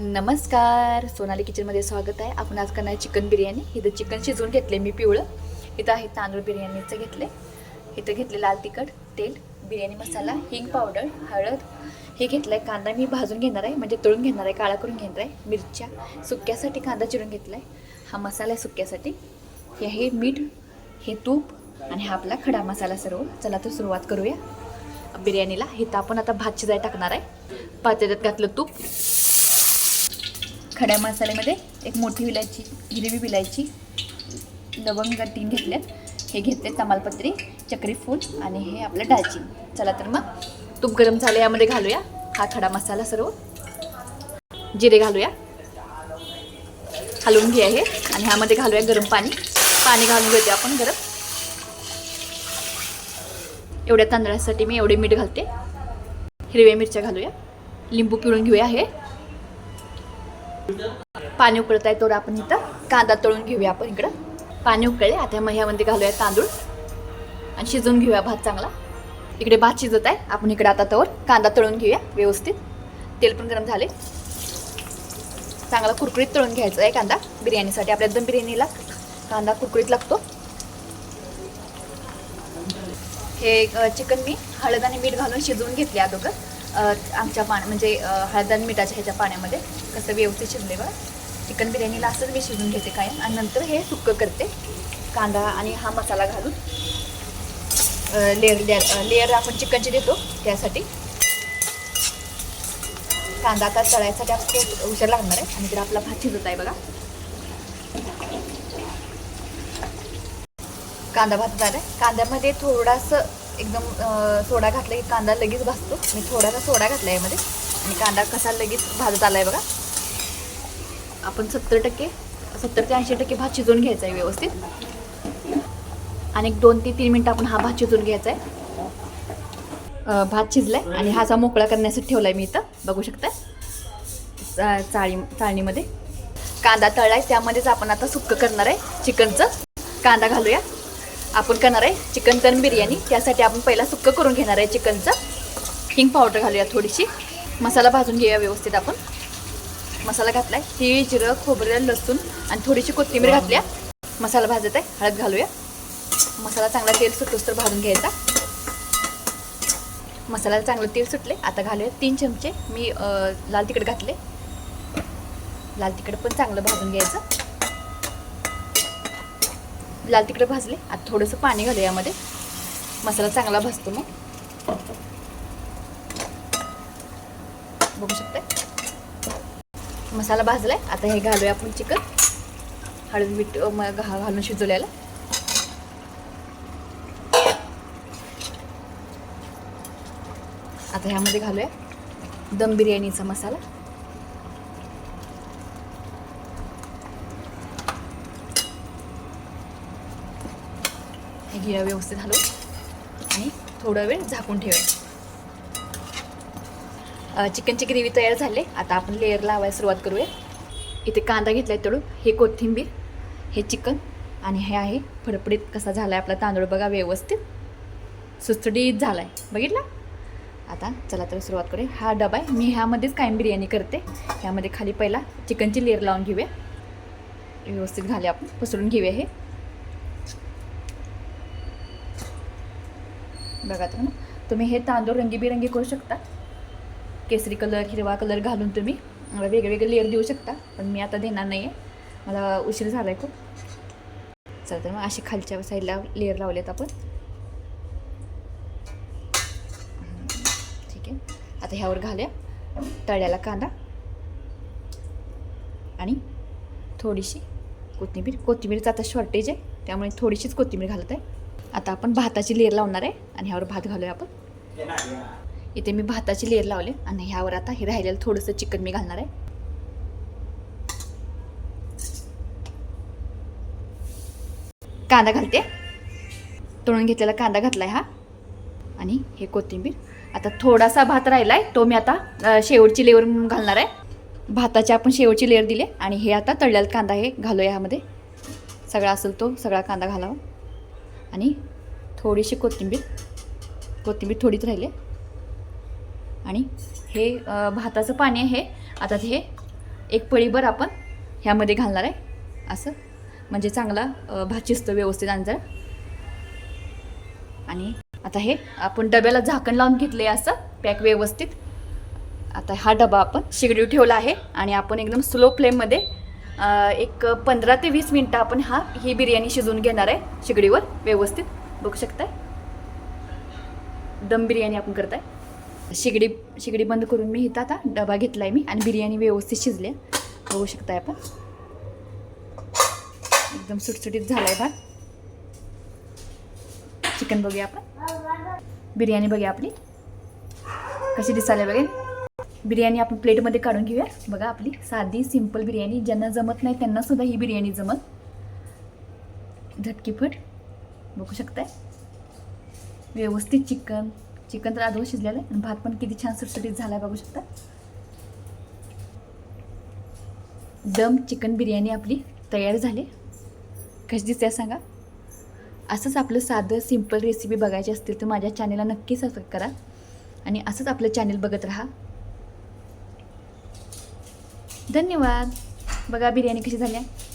नमस्कार सोनाली किचनमध्ये स्वागत आहे. आपण आज करणार चिकन बिर्याणी. इथं चिकन शिजवून घेतले मी पिवळं. इथं आहे तांदूळ बिर्याणीचं घेतले. इथं घेतले लाल तिखट तेल बिर्याणी मसाला हिंग पावडर हळद. हे घेतलं आहे कांदा मी भाजून घेणार आहे म्हणजे तळून घेणार आहे काळा करून घेणार आहे. मिरच्या सुक्यासाठी कांदा चिरून घेतला आहे हा मसाला आहे सुक्यासाठी हे आहे मीठ हे तूप आणि हा आपला खडा मसाला सर्व. चला तर सुरुवात करूया. बिर्याणीला. इथं आपण आता भात शिजाय टाकणार आहे. पातेल्यात घातलं तूप. खड्या मसाल्यामध्ये एक मोठी विलायची हिरवी विलायची लवंग तीन घेतल्यात. हे घेतले तमालपत्री चक्रीफूल आणि हे आपलं दालचिनी. चला तर मग तूप गरम झालं यामध्ये घालूया हा खडा मसाला सर्व. जिरे घालूया. हलवून घे हे. आणि ह्यामध्ये घालूया गरम पाणी. पाणी घालून घेते आपण गरम. एवढ्या तांदळासाठी मी एवढे मीठ घालते. हिरव्या मिरच्या घालूया. लिंबू पिळून घेऊया हे. पाणी उकळत आहे तर आपण इथं. कांदा तळून घेऊया आपण इकडं. पाणी उकळले आता मग ह्यामध्ये घालूया तांदूळ. आणि शिजवून घेऊया भात चांगला. इकडे भात शिजत आहे आपण इकडे आता तवर कांदा तळून घेऊया व्यवस्थित. तेल पण गरम झाले. चांगला कुरकुरीत तळून घ्यायचा आहे कांदा. बिर्याणीसाठी आपल्या एकदम बिर्याणीला कांदा कुरकुरीत लागतो. हे चिकन मी हळद आणि मीठ घालून शिजवून घेतले अगोदर. आमच्या पाण्या म्हणजे हळद आणि मिठाच्या ह्याच्या पाण्यामध्ये कसं व्यवस्थित शिजले बघा. चिकन बिर्याणीला असंच मी शिजून घेते कायम. आणि नंतर हे सुक्कं करते. कांदा आणि हा मसाला घालून लेअर लेअर लेअर आपण चिकनचे देतो त्यासाठी. कांदा आता तळायसाठी आपण खूप उशीर लागणार आहे. आणि तर आपला भात शिजत आहे बघा. कांदा भात झाला आहे कांद्यामध्ये थोडासा एकदम सोडा घातला की कांदा लगेच भाजतो. मी थोडासा सोडा घातला यामध्ये. आणि कांदा कसा लगेच भाजत आला आहे बघा. आपण सत्तर टक्के सत्तर ते ऐंशी टक्के भात शिजवून घ्यायचा आहे व्यवस्थित. आणि एक दोन ते तीन मिनटं आपण हा भात शिजवून घ्यायचा आहे भात शिजलाय आणि हा असा मोकळा करण्यासाठी ठेवलाय मी इथं. बघू शकता चाळी चाळणीमध्ये. कांदा तळलाय त्यामध्येच आपण आता सुक्क करणार आहे चिकनचं. कांदा घालूया. आपण करणार आहे चिकन दम बिर्याणी. त्यासाठी आपण पहिला सुक्क करून घेणार आहे चिकनचं. हिंग पावडर घालूया थोडीशी. मसाला भाजून घेऊया व्यवस्थित आपण. मसाला घातलाय. तीळ जिरं खोबरं लसूण आणि थोडीशी कोथिंबीर घातल्या. मसाला भाजत आहे. हळद घालूया. मसाला चांगला तेल सुटूस तर भाजून घ्यायचा. मसाल्याला चांगलं तेल सुटले. आता घालूया तीन चमचे. मी लाल तिखट घातले. लाल तिखट पण चांगलं भाजून घ्यायचं. लाल तिकडे भाजले. आता थोडंसं पाणी घालू यामध्ये. मसाला चांगला भाजतो मग. बघू शकता मसाला भाजलाय. आता हे घालूया आपण चिकन. हळद मीठ मग घा- घालून शिजवल्याला आता ह्यामध्ये घालूया दम बिर्याणीचा मसाला. हे व्यवस्थित हलवून. आणि थोडा वेळ झाकून ठेवूया चिकनची ग्रेव्ही तयार झाले. आता आपण लेअर लावायला सुरुवात करूया. इथे कांदा घेतला आहे तळून. हे कोथिंबीर हे चिकन आणि हे आहे फडफडीत कसा झाला आहे आपला तांदूळ बघा व्यवस्थित. सुस्तडीत झाला आहे बघितला? आता चला तर सुरुवात करूया. हा डबा आहे. मी ह्यामध्येच कायम बिर्याणी करते. ह्यामध्ये खाली पहिला चिकनची लेअर लावून घेऊया. व्यवस्थित घाले आपण. पसरून घेऊया हे. बघा ना. तुम्ही हे तांदूळ रंगीबिरंगी करू शकता. केसरी कलर हिरवा कलर घालून तुम्ही वेगळे लेअर देऊ शकता. पण मी आता देणार नाही आहे मला उशीर झाला आहे खूप. चला तर मग अशी खालच्या साईडला लेअर लावलेत आपण. ठीक आहे. आता ह्यावर घालूया. तळ्याला कांदा. आणि थोडीशी कोथिंबीर. कोथिंबीरचं आता शॉर्टेज आहे. त्यामुळे थोडीशीच कोथिंबीर घालत आहे. आता आपण भाताची लेअर लावणार आहे आणि ह्यावर भात घालूया आपण. इथे मी भाताची लेअर लावले आणि ह्यावर आता हे राहिलेलं थोडंसं चिकन मी घालणार आहे. कांदा घालते. तळून घेतलेला कांदा घातलाय हा. आणि हे कोथिंबीर. आता थोडासा भात राहिलाय तो मी आता शेवटची लेअर घालणार आहे. भाताची आपण शेवटची लेअर दिली आणि हे आता तळलेला कांदा हे घालूया ह्यामध्ये. सगळा असेल तो सगळा कांदा घालावा. आणि थोडीशी कोथिंबीर कोथिंबीर थोडीच राहिली. आणि हे भाताचं पाणी आहे आता हे एक पळीभर आपण ह्यामध्ये घालणार आहे. असं. म्हणजे चांगला अ, भात शिजतो व्यवस्थित अंजळ. आणि आता हे आपण डब्याला झाकण लावून घेतले असं पॅक व्यवस्थित. आता हा डबा आपण शेगडीवर ठेवला आहे आणि आपण एकदम स्लो फ्लेममध्ये एक पंधरा ते वीस मिनटं आपण हा ही बिर्याणी शिजवून घेणार आहे. शिगडीवर व्यवस्थित. बघू शकताय? दम बिर्याणी आपण करताय. शिगडी शिगडी बंद करून मी इथं आता डबा घेतला आहे मी आणि बिर्याणी व्यवस्थित शिजली बघू शकताय आपण. एकदम सुटसुटीत झाला आहे भात. चिकन बघूया आपण. बिर्याणी बघूया आपली. कशी दिसायला बघेल? बिर्याणी आपण प्लेटमध्ये काढून घेऊया. बघा आपली साधी सिंपल बिर्याणी. ज्यांना जमत नाही त्यांना सुद्धा ही बिर्याणी जमत झटकीफट. बघू शकताय. व्यवस्थित चिकन. चिकन तर आधव शिजलेलं आहे. आणि भात पण किती छान सुटसुटीत झाला बघू शकता. दम चिकन बिर्याणी आपली तयार झाली. कशी दिसते सांगा. असंच आपलं साधं सिंपल रेसिपी बघायची असतील तर माझ्या चॅनेलला नक्की सबस्क्राईब करा. आणि असंच आपलं चॅनेल बघत राहा. धन्यवाद. बघा बिर्याणी कशी झाली. आहे